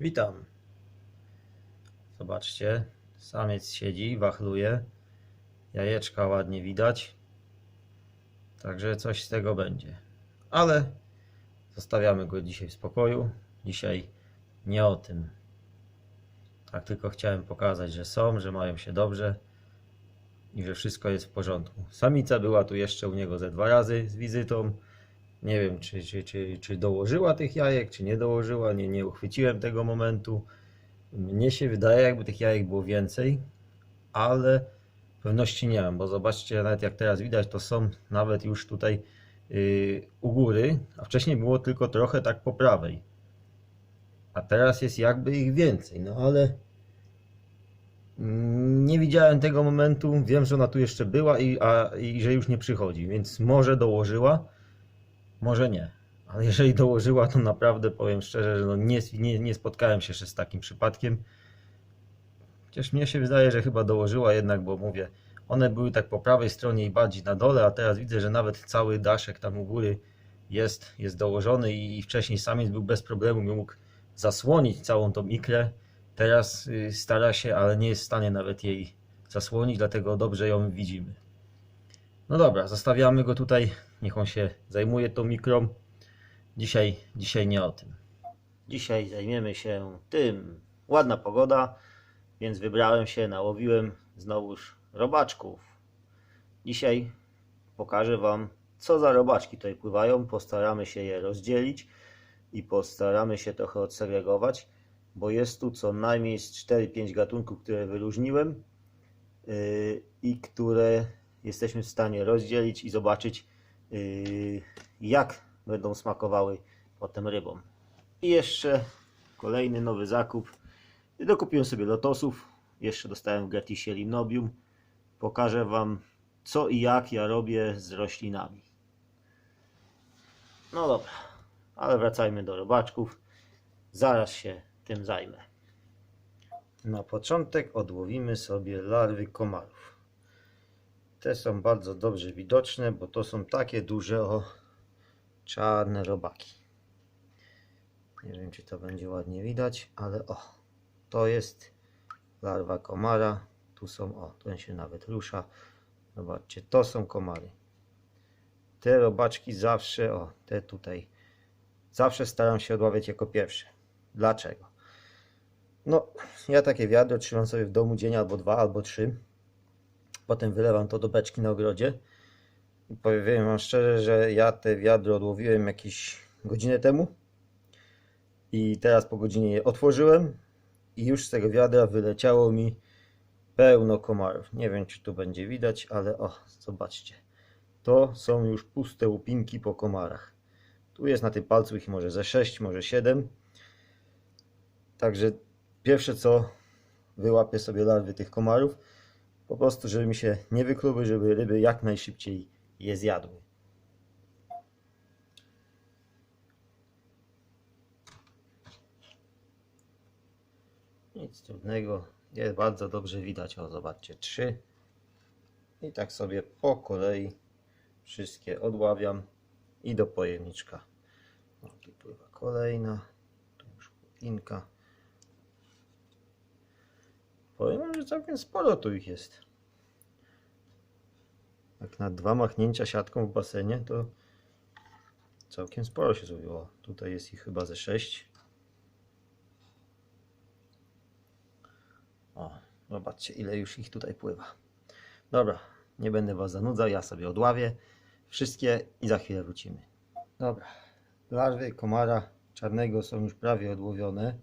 Witam. Zobaczcie, samiec siedzi, wachluje. Jajeczka ładnie widać. Także coś z tego będzie. Ale zostawiamy go dzisiaj w spokoju. Dzisiaj nie o tym. Tak tylko chciałem pokazać, że są, że mają się dobrze i że wszystko jest w porządku. Samica była tu jeszcze u niego ze dwa razy z wizytą. Nie wiem, czy, czy, czy, czy dołożyła tych jajek, czy nie dołożyła. Nie, nie uchwyciłem tego momentu. Mnie się wydaje, jakby tych jajek było więcej, ale pewności nie mam, bo zobaczcie, nawet jak teraz widać, to są nawet już tutaj yy, u góry, a wcześniej było tylko trochę tak po prawej. A teraz jest jakby ich więcej, no ale nie widziałem tego momentu. Wiem, że ona tu jeszcze była i, a, i że już nie przychodzi, więc może dołożyła. Może nie. Ale jeżeli dołożyła, to naprawdę powiem szczerze, że no nie, nie, nie spotkałem się jeszcze z takim przypadkiem. Chociaż mnie się wydaje, że chyba dołożyła jednak, bo mówię, one były tak po prawej stronie i bardziej na dole, a teraz widzę, że nawet cały daszek tam u góry jest, jest dołożony i wcześniej samiec był bez problemu, mógł zasłonić całą tą ikrę. Teraz y, stara się, ale nie jest w stanie nawet jej zasłonić, dlatego dobrze ją widzimy. No dobra, zostawiamy go tutaj. Niech on się zajmuje tą mikrą. Dzisiaj, dzisiaj nie o tym. Dzisiaj zajmiemy się tym. Ładna pogoda, więc wybrałem się, nałowiłem znowuż robaczków. Dzisiaj pokażę Wam, co za robaczki tutaj pływają. Postaramy się je rozdzielić i postaramy się trochę odsegregować, bo jest tu co najmniej z 4-5 gatunków, które wyróżniłem yy, i które jesteśmy w stanie rozdzielić i zobaczyć, jak będą smakowały potem rybom. I jeszcze kolejny nowy zakup. Dokupiłem sobie lotosów. Jeszcze dostałem w gratisie limnobium. Pokażę Wam, co i jak ja robię z roślinami. No dobra, ale wracajmy do robaczków. Zaraz się tym zajmę. Na początek odłowimy sobie larwy komarów. Te są bardzo dobrze widoczne, bo to są takie duże o czarne robaki. Nie wiem, czy to będzie ładnie widać, ale o, to jest larwa komara. Tu są, o, ten się nawet rusza. Zobaczcie, to są komary. Te robaczki zawsze, o, te tutaj, zawsze staram się odławiać jako pierwsze. Dlaczego? No, ja takie wiadro trzymam sobie w domu dzień albo dwa, albo trzy. Potem wylewam to do beczki na ogrodzie. I powiem Wam szczerze, że ja te wiadro odłowiłem jakieś godzinę temu. I teraz po godzinie je otworzyłem. I już z tego wiadra wyleciało mi pełno komarów. Nie wiem, czy tu będzie widać, ale o, zobaczcie. To są już puste łupinki po komarach. Tu jest na tym palcu ich może ze 6, może 7. Także pierwsze co wyłapię sobie larwy tych komarów po prostu, żeby mi się nie wykluły, żeby ryby jak najszybciej je zjadły. Nic trudnego, jest bardzo dobrze widać. O, zobaczcie, trzy. I tak sobie po kolei wszystkie odławiam i do pojemniczka. Tu pływa kolejna, tu już płotkinka. Powiem wam, że całkiem sporo tu ich jest. Jak na dwa machnięcia siatką w basenie, to całkiem sporo się zrobiło. Tutaj jest ich chyba ze 6. O, zobaczcie ile już ich tutaj pływa. Dobra, nie będę Was zanudzał, ja sobie odławię wszystkie i za chwilę wrócimy. Dobra, larwy komara czarnego są już prawie odłowione.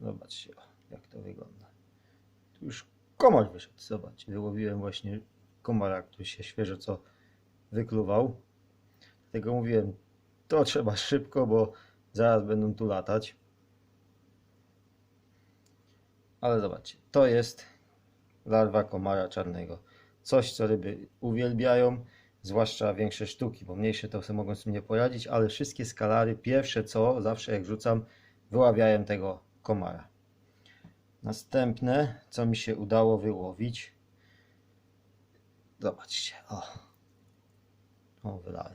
Zobaczcie, jak to wygląda. Już komar wyszedł, zobacz, wyłowiłem właśnie komara, który się świeżo co wykluwał. Dlatego mówiłem, to trzeba szybko, bo zaraz będą tu latać. Ale zobaczcie, to jest larwa komara czarnego. Coś, co ryby uwielbiają, zwłaszcza większe sztuki, bo mniejsze to sobie mogą sobie nie poradzić, ale wszystkie skalary, pierwsze co, zawsze jak rzucam, wyławiają tego komara. Następne, co mi się udało wyłowić, zobaczcie, o, o wylałem.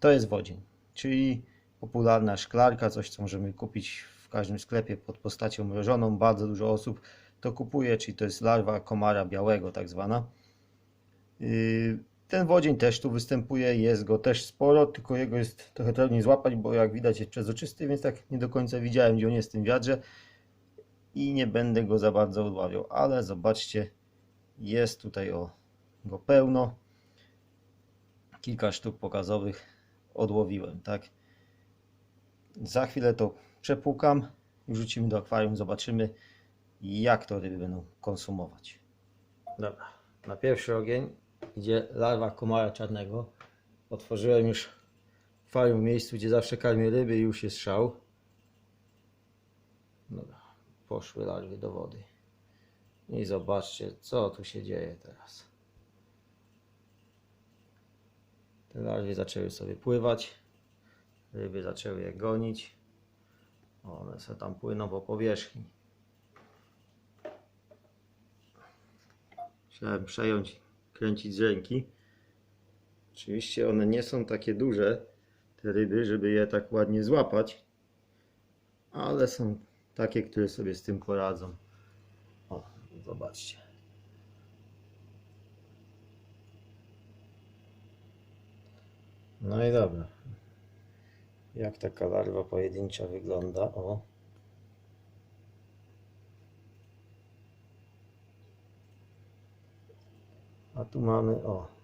To jest wodzień, czyli popularna szklarka, coś co możemy kupić w każdym sklepie pod postacią mrożoną. Bardzo dużo osób to kupuje, czyli to jest larwa komara białego tak zwana. Yy, Ten wodzień też tu występuje, jest go też sporo, tylko jego jest trochę trudniej złapać, bo jak widać jest przezroczysty, więc tak nie do końca widziałem, gdzie on jest w tym wiadrze i nie będę go za bardzo odławiał, ale zobaczcie, jest tutaj o, go pełno. Kilka sztuk pokazowych odłowiłem, tak. Za chwilę to przepłukam i wrzucimy do akwarium, zobaczymy jak to ryby będą konsumować. Dobra, na pierwszy ogień idzie larwa komara czarnego. Otworzyłem już akwarium w miejscu, gdzie zawsze karmię ryby i już jest szał. Dobra, poszły larwy do wody. I zobaczcie, co tu się dzieje teraz. Te larwy zaczęły sobie pływać. Ryby zaczęły je gonić. One sobie tam płyną po powierzchni. Musiałem przejąć, kręcić z ręki. Oczywiście one nie są takie duże, te ryby, żeby je tak ładnie złapać, ale są takie, które sobie z tym poradzą. O, zobaczcie. No i dobra. Jak taka larwa pojedyncza wygląda? O. A tu mamy, o.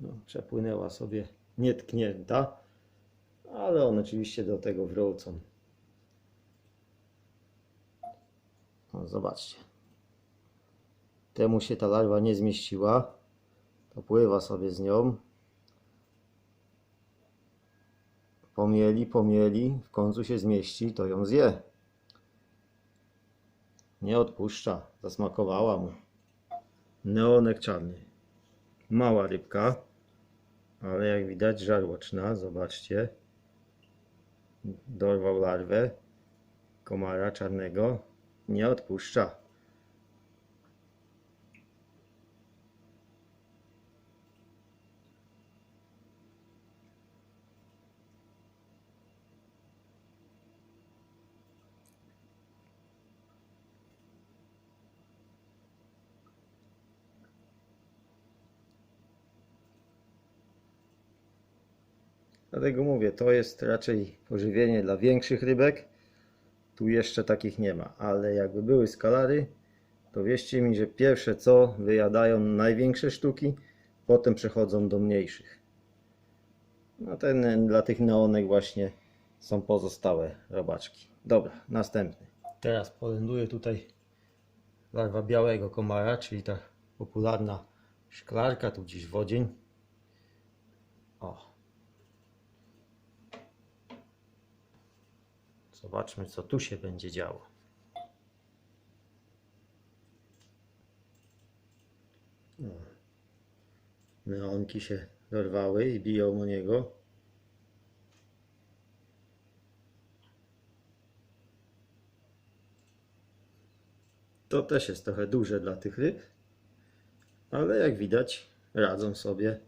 No, przepłynęła sobie nietknięta, ale one oczywiście do tego wrócą. O, zobaczcie. Temu się ta larwa nie zmieściła. To pływa sobie z nią. Pomieli, pomieli, w końcu się zmieści, to ją zje. Nie odpuszcza, zasmakowała mu. Neonek czarny. Mała rybka, ale jak widać żarłoczna, zobaczcie. Dorwał larwę komara czarnego. Nie odpuszcza. Dlatego mówię, to jest raczej pożywienie dla większych rybek. Tu jeszcze takich nie ma, ale jakby były skalary, to wierzcie mi, że pierwsze co wyjadają największe sztuki, potem przechodzą do mniejszych. No ten dla tych neonek właśnie są pozostałe robaczki. Dobra, następny. Teraz polęduje tutaj larwa białego komara, czyli ta popularna szklarka, tu gdzieś wodzień. O, Zobaczmy, co tu się będzie działo. Neonki się dorwały i biją o niego. To też jest trochę duże dla tych ryb, ale jak widać radzą sobie.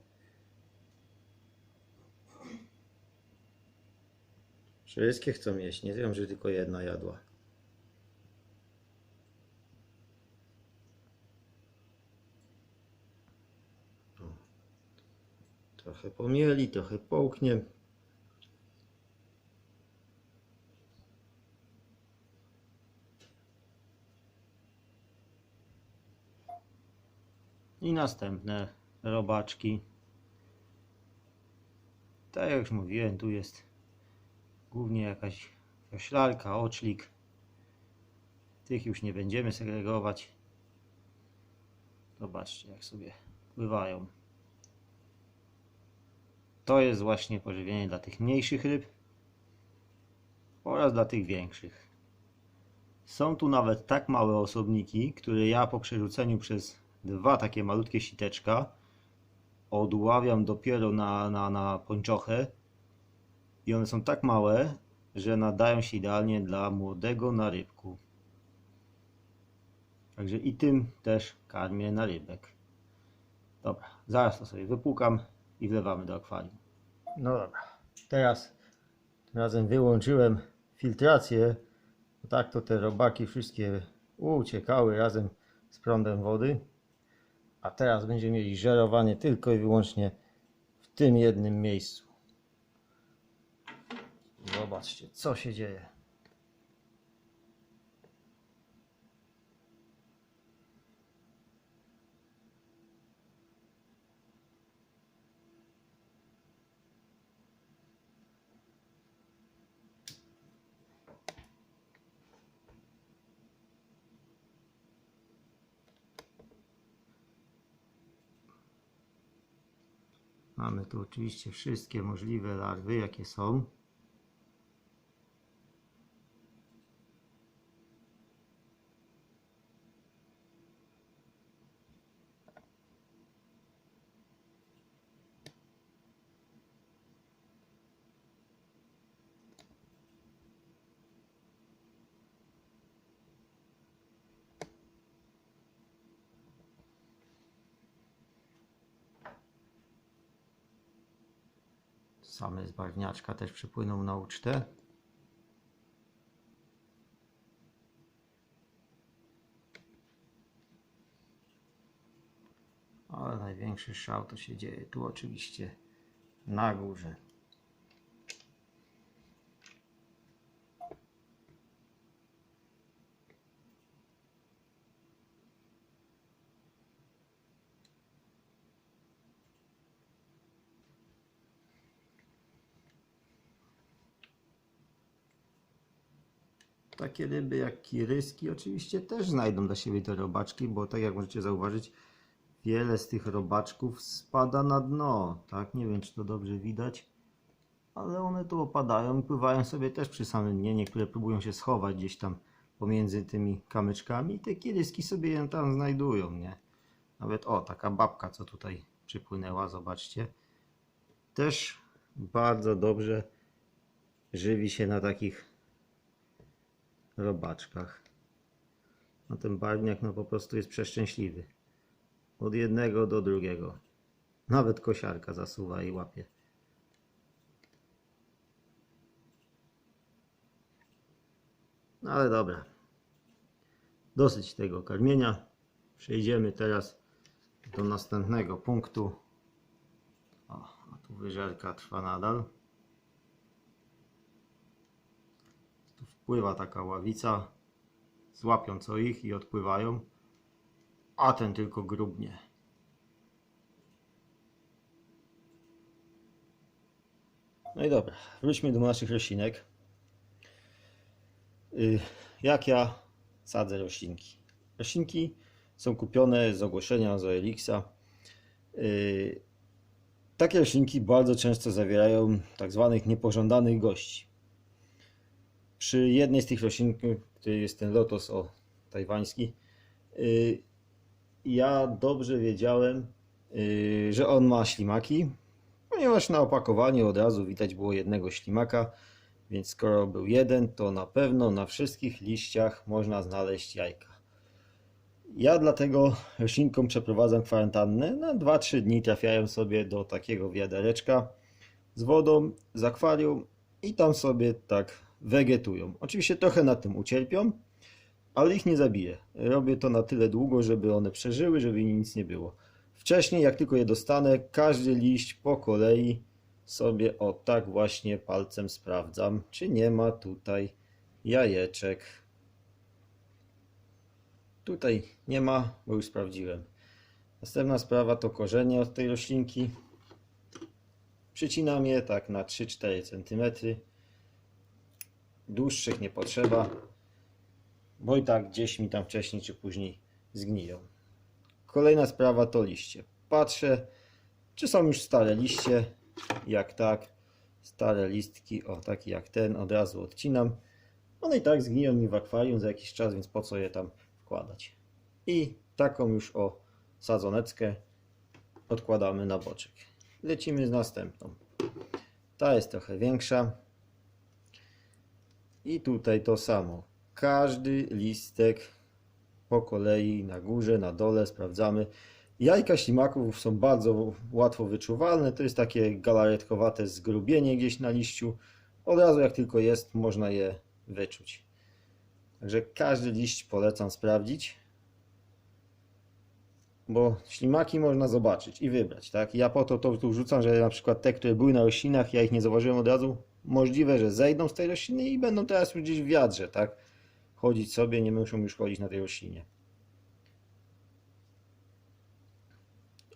Wszystkie chcą jeść, nie wiem, że tylko jedna jadła. Trochę pomieli, trochę połknie. I następne robaczki. Tak jak już mówiłem, tu jest głównie jakaś roślarka, oczlik. Tych już nie będziemy segregować. Zobaczcie, jak sobie pływają. To jest właśnie pożywienie dla tych mniejszych ryb oraz dla tych większych. Są tu nawet tak małe osobniki, które ja po przerzuceniu przez dwa takie malutkie siteczka odławiam dopiero na, na, na pończochę i one są tak małe, że nadają się idealnie dla młodego narybku. Także i tym też karmię narybek. Dobra, zaraz to sobie wypłukam i wlewamy do akwarium. No dobra, teraz tym razem wyłączyłem filtrację. Tak to te robaki wszystkie uciekały razem z prądem wody. A teraz będziemy mieli żerowanie tylko i wyłącznie w tym jednym miejscu. Zobaczcie, co się dzieje. Mamy tu oczywiście wszystkie możliwe larwy, jakie są. Same z barwniaczka też przypłyną na ucztę. Ale największy szał to się dzieje tu oczywiście na górze. Takie ryby jak kiryski oczywiście też znajdą dla siebie te robaczki, bo tak jak możecie zauważyć, wiele z tych robaczków spada na dno. Tak, nie wiem czy to dobrze widać, ale one tu opadają i pływają sobie też przy samym dnie. Niektóre próbują się schować gdzieś tam pomiędzy tymi kamyczkami i te kiryski sobie je tam znajdują, nie? Nawet o, taka babka co tutaj przypłynęła, zobaczcie. Też bardzo dobrze żywi się na takich robaczkach. No ten barwniak no po prostu jest przeszczęśliwy. Od jednego do drugiego. Nawet kosiarka zasuwa i łapie. No ale dobra. Dosyć tego karmienia. Przejdziemy teraz do następnego punktu. O, a tu wyżerka trwa nadal. Tu wpływa taka ławica. Złapią co ich i odpływają. A ten tylko grubnie. No i dobra, wróćmy do naszych roślinek. Y, Jak ja sadzę roślinki? Roślinki są kupione z ogłoszenia z Elixa. Y, Takie roślinki bardzo często zawierają tak zwanych niepożądanych gości. Przy jednej z tych roślin, który jest ten lotos o tajwański, y, ja dobrze wiedziałem, y, że on ma ślimaki, ponieważ na opakowaniu od razu widać było jednego ślimaka, więc skoro był jeden, to na pewno na wszystkich liściach można znaleźć jajka. Ja dlatego roślinkom przeprowadzam kwarantannę. Na 2-3 dni trafiają sobie do takiego wiadereczka z wodą, z akwarium i tam sobie tak wegetują. Oczywiście trochę na tym ucierpią, ale ich nie zabiję. Robię to na tyle długo, żeby one przeżyły, żeby nic nie było. Wcześniej, jak tylko je dostanę, każdy liść po kolei sobie o tak właśnie palcem sprawdzam, czy nie ma tutaj jajeczek. Tutaj nie ma, bo już sprawdziłem. Następna sprawa to korzenie od tej roślinki. Przycinam je tak na 3-4 cm. Dłuższych nie potrzeba, bo i tak gdzieś mi tam wcześniej czy później zgniją. Kolejna sprawa to liście. Patrzę, czy są już stare liście. Jak tak, stare listki, o takie jak ten, od razu odcinam. One i tak zgniją mi w akwarium za jakiś czas, więc po co je tam wkładać. I taką już o sadzoneckę odkładamy na boczek. Lecimy z następną. Ta jest trochę większa. I tutaj to samo. Każdy listek po kolei na górze, na dole sprawdzamy. Jajka ślimaków są bardzo łatwo wyczuwalne. To jest takie galaretkowate zgrubienie gdzieś na liściu. Od razu jak tylko jest, można je wyczuć. Także każdy liść polecam sprawdzić. Bo ślimaki można zobaczyć i wybrać, tak? Ja po to to tu wrzucam, że na przykład te, które były na roślinach, ja ich nie zauważyłem od razu. Możliwe, że zejdą z tej rośliny i będą teraz już gdzieś w wiadrze, tak? Chodzić sobie, nie muszą już chodzić na tej roślinie.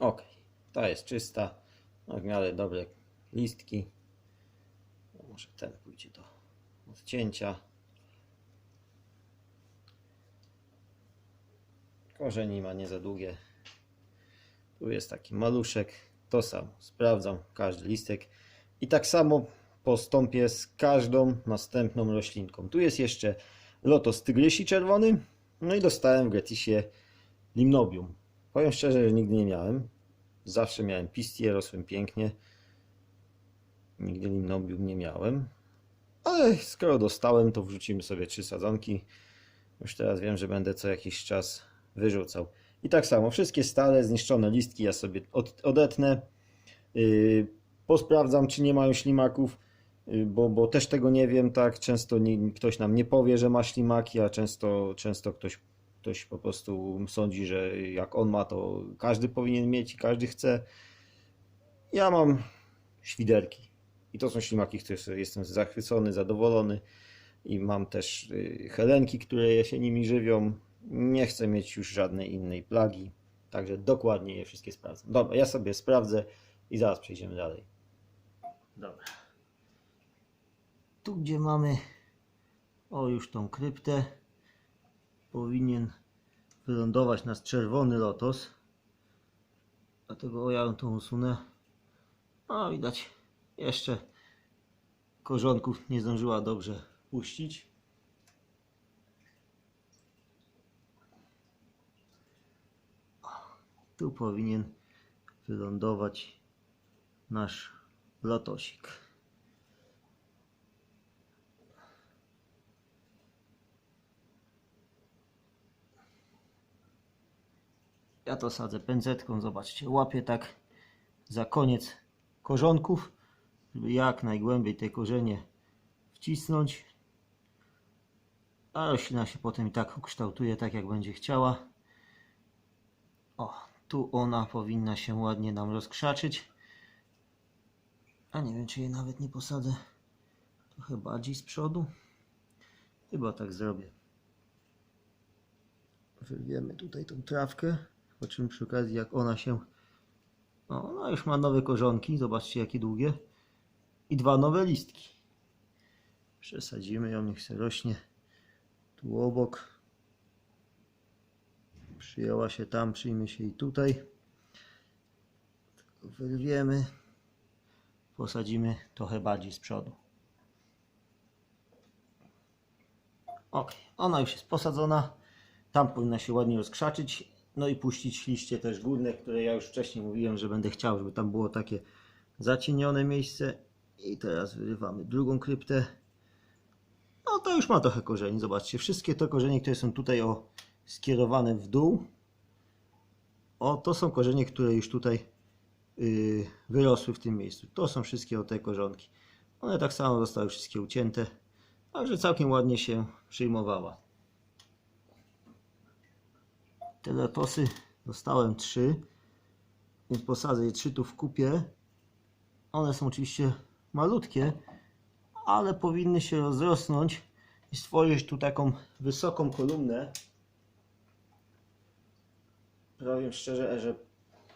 Ok, ta jest czysta, no w miarę dobre listki. No może ten pójdzie do odcięcia. Korzeni ma nie za długie. Tu jest taki maluszek. To samo. Sprawdzam każdy listek. I tak samo postąpię z każdą następną roślinką. Tu jest jeszcze lotos tygrysi czerwony. No i dostałem w gratisie limnobium. Powiem szczerze, że nigdy nie miałem. Zawsze miałem pistie, rosłem pięknie. Nigdy limnobium nie miałem. Ale skoro dostałem, to wrzucimy sobie trzy sadzonki. Już teraz wiem, że będę co jakiś czas wyrzucał. I tak samo, wszystkie stare, zniszczone listki ja sobie od, odetnę. Yy, posprawdzam, czy nie mają ślimaków, bo, bo też tego nie wiem, tak. Często nie, ktoś nam nie powie, że ma ślimaki, a często, często ktoś, ktoś po prostu sądzi, że jak on ma, to każdy powinien mieć i każdy chce. Ja mam świderki. I to są ślimaki, które jestem zachwycony, zadowolony. I mam też yy, helenki, które się nimi żywią. Nie chcę mieć już żadnej innej plagi. Także dokładnie je wszystkie sprawdzam. Dobra, ja sobie sprawdzę i zaraz przejdziemy dalej. Dobra. Tu gdzie mamy o już tą kryptę powinien wylądować nas czerwony lotos. Dlatego ja tą usunę. No widać jeszcze korzonków nie zdążyła dobrze puścić. Tu powinien wylądować nasz lotosik. Ja to sadzę pędzetką, zobaczcie, łapię tak za koniec korzonków, żeby jak najgłębiej te korzenie wcisnąć. A roślina się potem i tak ukształtuje tak jak będzie chciała. O, tu ona powinna się ładnie nam rozkrzaczyć. A nie wiem, czy jej nawet nie posadzę trochę bardziej z przodu. Chyba tak zrobię. Wyrwiemy tutaj tą trawkę. Zobaczymy przy okazji, jak ona się... O, ona już ma nowe korzonki. Zobaczcie, jakie długie. I dwa nowe listki. Przesadzimy ją, niech się rośnie tu obok przyjęła się tam, przyjmie się i tutaj. Wyrwiemy, posadzimy trochę bardziej z przodu. Ok, ona już jest posadzona. Tam powinna się ładnie rozkrzaczyć. No i puścić liście też górne, które ja już wcześniej mówiłem, że będę chciał, żeby tam było takie zacienione miejsce. I teraz wyrywamy drugą kryptę. No to już ma trochę korzeni. Zobaczcie, wszystkie te korzenie, które są tutaj o skierowane w dół. O, to są korzenie, które już tutaj yy, wyrosły w tym miejscu. To są wszystkie o te korzonki. One tak samo zostały wszystkie ucięte. Także całkiem ładnie się przyjmowała. Te lotosy dostałem trzy, więc posadzę je trzy tu w kupie. One są oczywiście malutkie, ale powinny się rozrosnąć i stworzyć tu taką wysoką kolumnę. Powiem szczerze, że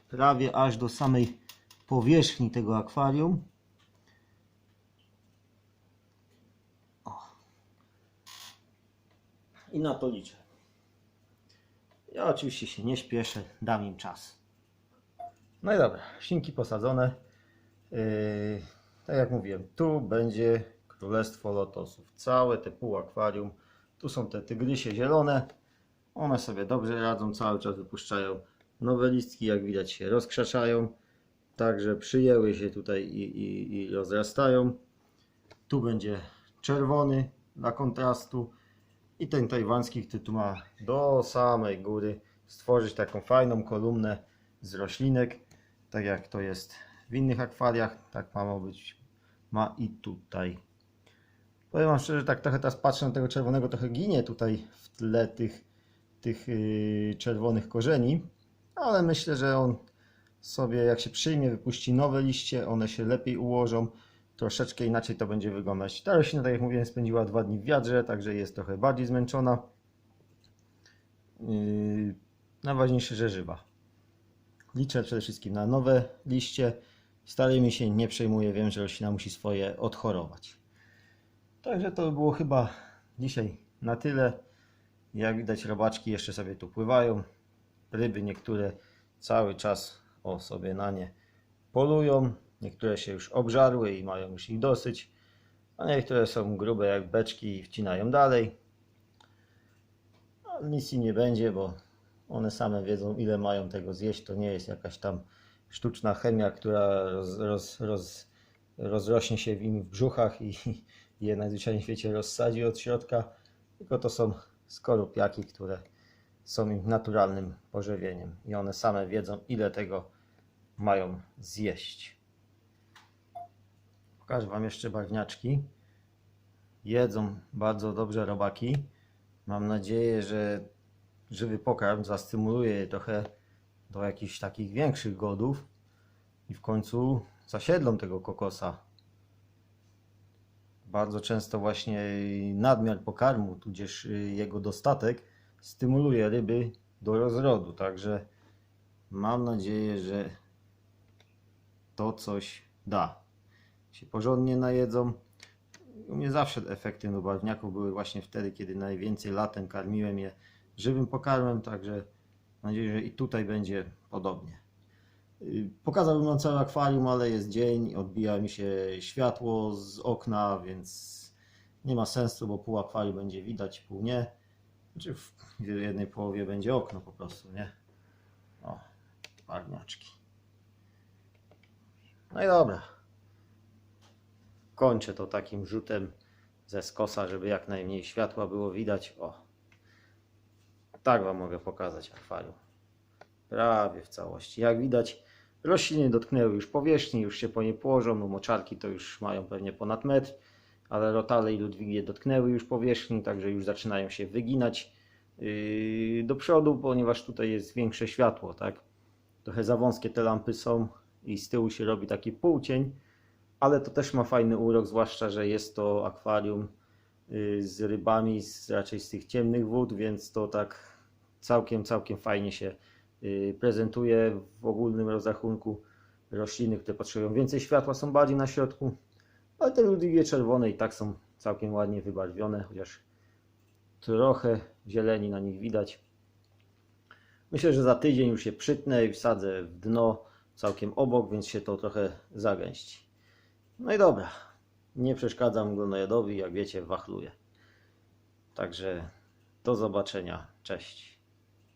prawie aż do samej powierzchni tego akwarium. O. I na to liczę. Ja oczywiście się nie śpieszę, dam im czas. No i dobra, ślinki posadzone. Yy, tak jak mówiłem, tu będzie królestwo lotosów. Całe te pół akwarium. Tu są te tygrysie zielone. One sobie dobrze radzą, cały czas wypuszczają nowe listki, jak widać się rozkrzaczają. Także przyjęły się tutaj i, i, i rozrastają. Tu będzie czerwony dla kontrastu. I ten tajwański, który tu ma do samej góry stworzyć taką fajną kolumnę z roślinek, tak jak to jest w innych akwariach, tak ma być, ma i tutaj. Powiem wam szczerze, tak trochę teraz patrzę na tego czerwonego, trochę ginie tutaj w tle tych, tych yy, czerwonych korzeni, ale myślę, że on sobie jak się przyjmie, wypuści nowe liście, one się lepiej ułożą, troszeczkę inaczej to będzie wyglądać. Ta roślina, tak jak mówiłem, spędziła dwa dni w wiadrze, także jest trochę bardziej zmęczona. Yy, najważniejsze, że żywa. Liczę przede wszystkim na nowe liście. Starymi się nie przejmuję, wiem, że roślina musi swoje odchorować. Także to by było chyba dzisiaj na tyle. Jak widać, robaczki jeszcze sobie tu pływają. Ryby niektóre cały czas o sobie na nie polują. Niektóre się już obżarły i mają już ich dosyć. A niektóre są grube jak beczki i wcinają dalej. Ale nic im nie będzie, bo one same wiedzą ile mają tego zjeść. To nie jest jakaś tam sztuczna chemia, która roz, roz, roz, rozrośnie się w im w brzuchach i, i je najzwyczajniej w świecie rozsadzi od środka. Tylko to są skorupiaki, które są im naturalnym pożywieniem i one same wiedzą ile tego mają zjeść. Pokażę Wam jeszcze barwniaczki. Jedzą bardzo dobrze robaki. Mam nadzieję, że żywy pokarm zastymuluje je trochę do jakichś takich większych godów i w końcu zasiedlą tego kokosa. Bardzo często właśnie nadmiar pokarmu, tudzież jego dostatek stymuluje ryby do rozrodu. Także mam nadzieję, że to coś da. Się porządnie najedzą. U mnie zawsze efekty do barwniaków były właśnie wtedy, kiedy najwięcej latem karmiłem je żywym pokarmem, także mam nadzieję, że i tutaj będzie podobnie. Pokazałbym wam całe akwarium, ale jest dzień, odbija mi się światło z okna, więc nie ma sensu, bo pół akwarium będzie widać, pół nie. Znaczy w jednej połowie będzie okno po prostu, nie? O, barwniaczki. No i dobra. Kończę to takim rzutem ze skosa, żeby jak najmniej światła było widać. O. Tak Wam mogę pokazać akwarium. Prawie w całości. Jak widać, rośliny dotknęły już powierzchni, już się po nie położą. No, moczarki to już mają pewnie ponad metr, ale rotale i ludwigie dotknęły już powierzchni, także już zaczynają się wyginać yy, do przodu, ponieważ tutaj jest większe światło, tak? Trochę za wąskie te lampy są i z tyłu się robi taki półcień, ale to też ma fajny urok, zwłaszcza, że jest to akwarium y, z rybami, z, raczej z tych ciemnych wód, więc to tak całkiem, całkiem fajnie się y, prezentuje w ogólnym rozrachunku. Rośliny, które potrzebują więcej światła są bardziej na środku, ale te ludwigie czerwone i tak są całkiem ładnie wybarwione, chociaż trochę zieleni na nich widać. Myślę, że za tydzień już je przytnę i wsadzę w dno całkiem obok, więc się to trochę zagęści. No i dobra, nie przeszkadzam glonojadowi, jak wiecie, wachluję. Także do zobaczenia, cześć.